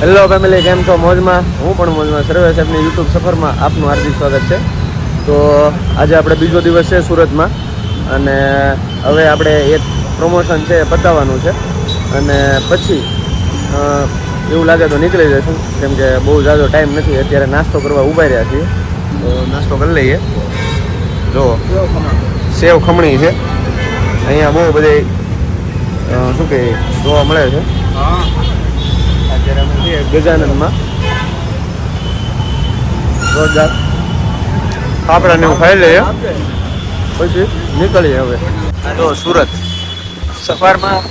Hello family કેમ છો? મોજમાં? હું પણ મોજમાં સર્વે સાહેબની યુટ્યુબ સફરમાં આપનું હાર્દિક સ્વાગત છે. તો આજે આપણે બીજો દિવસ છે સુરતમાં અને હવે આપણે એક પ્રમોશન છે પતાવવાનું છે. અને પછી એવું લાગે તો નીકળી જઈશું, કેમ કે બહુ ઝાઝો ટાઈમ નથી. અત્યારે નાસ્તો કરવા ઊભા રહ્યા છીએ. તો નાસ્તો કરી લઈએ. જો, સેવ ખમણી છે. અહીંયા બહુ બધી શું કહે જોવા મળે છે? અત્યારે અમે છીએ ગજાનંદમાં જોરદાર. આપણે એવું ખાઈ લઈએ. પછી નીકળીએ હવે. જો સુરત. સવારમાં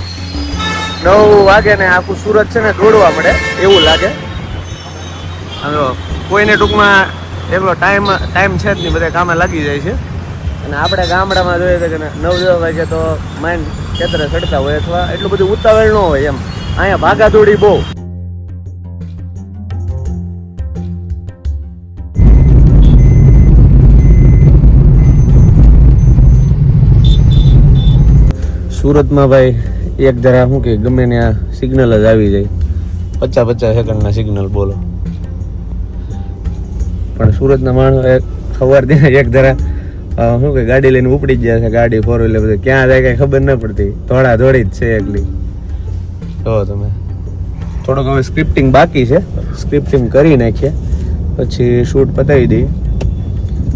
નવ વાગે ને આખું સુરત છે ને દોડવા મળે એવું લાગે. જો કોઈને ટૂંકમાં એટલો ટાઈમ ટાઈમ છે જ નહીં બધા કામે લાગી જાય છે. અને આપણે ગામડામાં જોઈએ તો કે ને નવ દસ વાગે તો માઇન્ડ ખેતરે ચડતા હોય અથવા એટલું બધું ઉતાવળ ન હોય એમ. અહીંયા ભાગાદોડી બહુ. સુરતમાં ભાઈ એક જરા શું કે ગમે ત્યાં સિગ્નલ જ આવી જાય. પચાસ પચાસ સેકન્ડના સિગ્નલ બોલો. પણ સુરતના માણસો એક સવારથી એક જરા શું કે ગાડી લઈને ઉપડી જ જાય છે ગાડી ફોર વ્હીલર બધું. ક્યાં જાય કઈ ખબર ન પડતી. થોડા દોડી જ છે એકલી. જો તમે. થોડોક હવે સ્ક્રિપ્ટિંગ બાકી છે. સ્ક્રિપ્ટિંગ કરી નાખીએ. પછી શૂટ પતાવી દઈએ.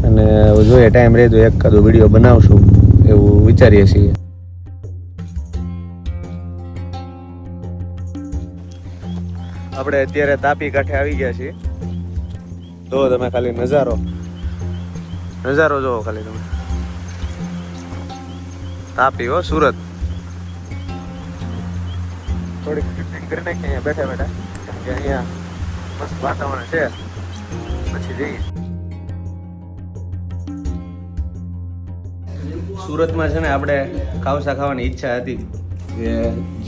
અને જોઈએ ટાઈમ રહેતો એક એકાદો વીડિયો બનાવશું. એવું વિચારીએ છીએ. આપણે અત્યારે તાપી કાંઠે આવી ગયા છીએ. જો તમે ખાલી નજારો. નજારો જોવો ખાલી તમે. તાપી હો, સુરત. થોડીક સ્ક્રિપ્ટિંગ કરી નાખીએ અહીંયા બેઠા બેઠા. કે અહીંયા મસ્ત વાતાવરણ છે. પછી જઈએ. સુરતમાં છે ને આપણે ખાવસા ખાવાની ઈચ્છા હતી. કે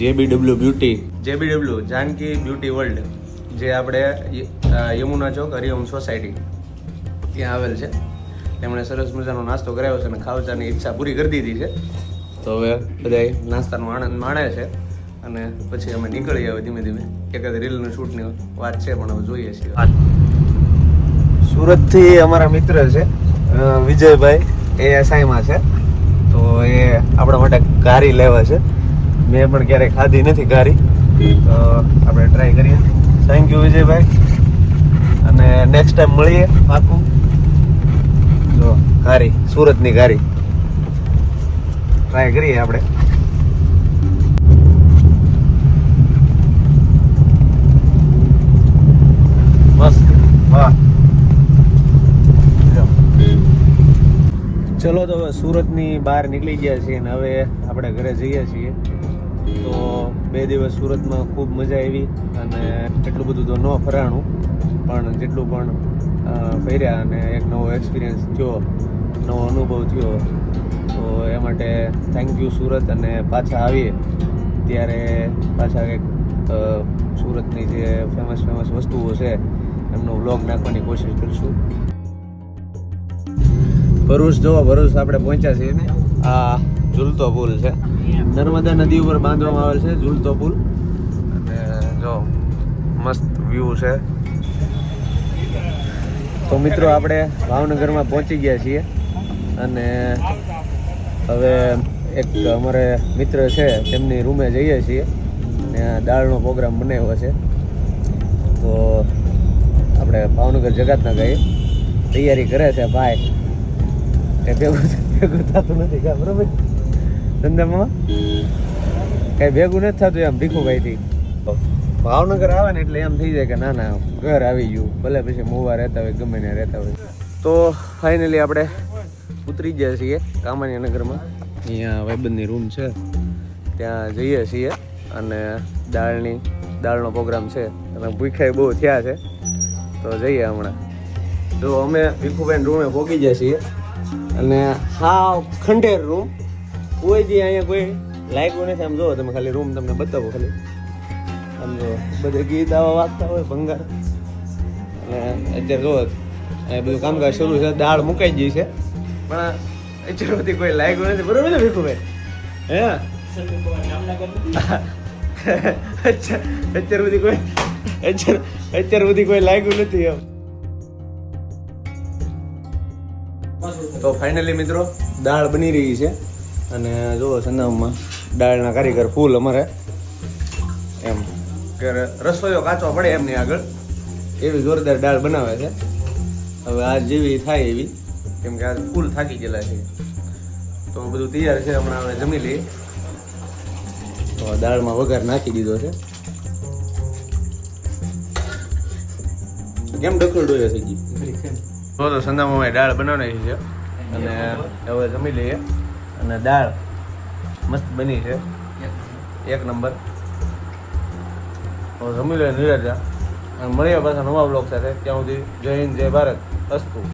JBW beauty. JBW Janaki beauty world જે આપણે યમુના ચોક હરિઓમ સોસાયટી ત્યાં આવેલ છે. તેમણે સરસ મજાનો નાસ્તો કરાવ્યો છે અને ખાવચાની ઈચ્છા પૂરી કરી દીધી છે. તો હવે બધાય નાસ્તાનો આનંદ માણે છે અને પછી અમે નીકળી હવે ધીમે ધીમે. એકાદ રીલનું શૂટની વાત છે પણ હવે જોઈએ છીએ. સુરતથી અમારા મિત્ર છે વિજયભાઈ એ એસઆઈમાં છે. તો એ આપણા માટે ઘારી લેવા છે. મેં પણ ક્યારેય ખાધી નથી ઘારી તો આપણે ટ્રાય કરીએ. Thank you Vijaybhai. અને નેક્સ્ટ ટાઈમ મળીએ પાકું. જો ઘારી સુરતની ઘારી ટ્રાય કરીએ આપણે. મસ્ત. વાહ. ચલો તો હવે સુરતની બહાર નીકળી ગયા છીએ અને હવે આપણે ઘરે જઈએ છીએ. તો બે દિવસ સુરતમાં ખૂબ મજા આવી અને એટલું બધું તો ન ફરાણું, પણ જેટલું પણ ફર્યા અને એક નવો એક્સપિરિયન્સ થયો, નવો અનુભવ થયો, તો એ માટે થેન્ક યુ સુરત અને પાછા આવીએ. ત્યારે પાછા કંઈક સુરતની જે ફેમસ ફેમસ વસ્તુઓ છે, એમનો વ્લોગ નાખવાની કોશિશ કરીશું. ભરૂચ જો ભરૂચ આપણે પહોંચ્યા છીએ ને? આ ઝૂલતો પુલ છે. નર્મદા નદી ઉપર બાંધવામાં આવેલ છે ઝૂલતો પુલ. અને જો, મસ્ત વ્યૂ છે. તો મિત્રો, આપણે ભાવનગરમાં પહોંચી ગયા છીએ. અને હવે એક અમારે મિત્ર છે, તેમની રૂમે જઈએ છીએ. ને દાળનો પ્રોગ્રામ બનાવ્યો છે. તો આપણે ભાવનગર જગાતના ગઈ તૈયારી કરે છે, ભાઈ. એ ભેગું ભેગું થતું નથી બરોબર? ધંધામાં? કઈ ભેગું નથી થતું એમ ભીખુભાઈથી. ભાવનગર આવે ને એટલે એમ થઈ જાય કે ના ના, ઘર આવી ગયું. ભલે પછી મોવા રહેતા હોય, ગમે ને રહેતા હોય. તો ફાઇનલી આપણે ઉતરી ગયા છીએ કામાન્ય નગરમાં અહીંયા ભાઈબંધની રૂમ છે. ત્યાં જઈએ છીએ અને દાળની, દાળનો પ્રોગ્રામ છે. અને ભૂખાઈ બહુ થયા છે. તો જઈએ હમણાં. તો અમે ભીખુભાઈ રૂમે પહોંચી જઈએ છીએ. અને હા ખંડેર રૂમ કોઈ જે અહીંયા કોઈ લાગ્યું નથી. આમ જોવો તમે ખાલી રૂમ તમને બતાવો ખાલી. આમ જો બધે ગીત આવા વાગતા હોય, ભંગાર. અને અત્યારે જોવો એ બધું કામકાજ શરૂ છે. દાળ મુકાઈ ગઈ છે. પણ અત્યાર સુધી કોઈ લાગ્યું નથી. બરોબર ને ભીખુભાઈ? હે? અત્યાર સુધી કોઈ, અત્યાર સુધી કોઈ લાગ્યું નથી એમ. તો ફાઇનલી મિત્રો, દાળ બની રહી છે. અને જુઓ સંદામમાં દાળના કારીગર ફૂલ અમારે. એમ. કે રસોઈયો કાચો પડે એમની આગળ. એવી જોરદાર દાળ બનાવે છે. હવે આ જેવી થાય એવી. કેમ કે આ ફૂલ થાકી ગયેલા છે. તો બધું તૈયાર છે હમણાં હવે જમી લઈએ. તો દાળમાં વઘાર નાખી દીધો છે. કેમ ડોયો થઈ ગઈ તો સંદામાં દાળ બનાવવાની છે. અને હવે જમી લઈએ. અને દાળ મસ્ત બની છે. એક નંબર. જમી લે નિરાજા. અને મળીએ પાછા નવા બ્લોગ સાથે. ત્યાં સુધી જય હિન્દ જય ભારત. અસ્તુ.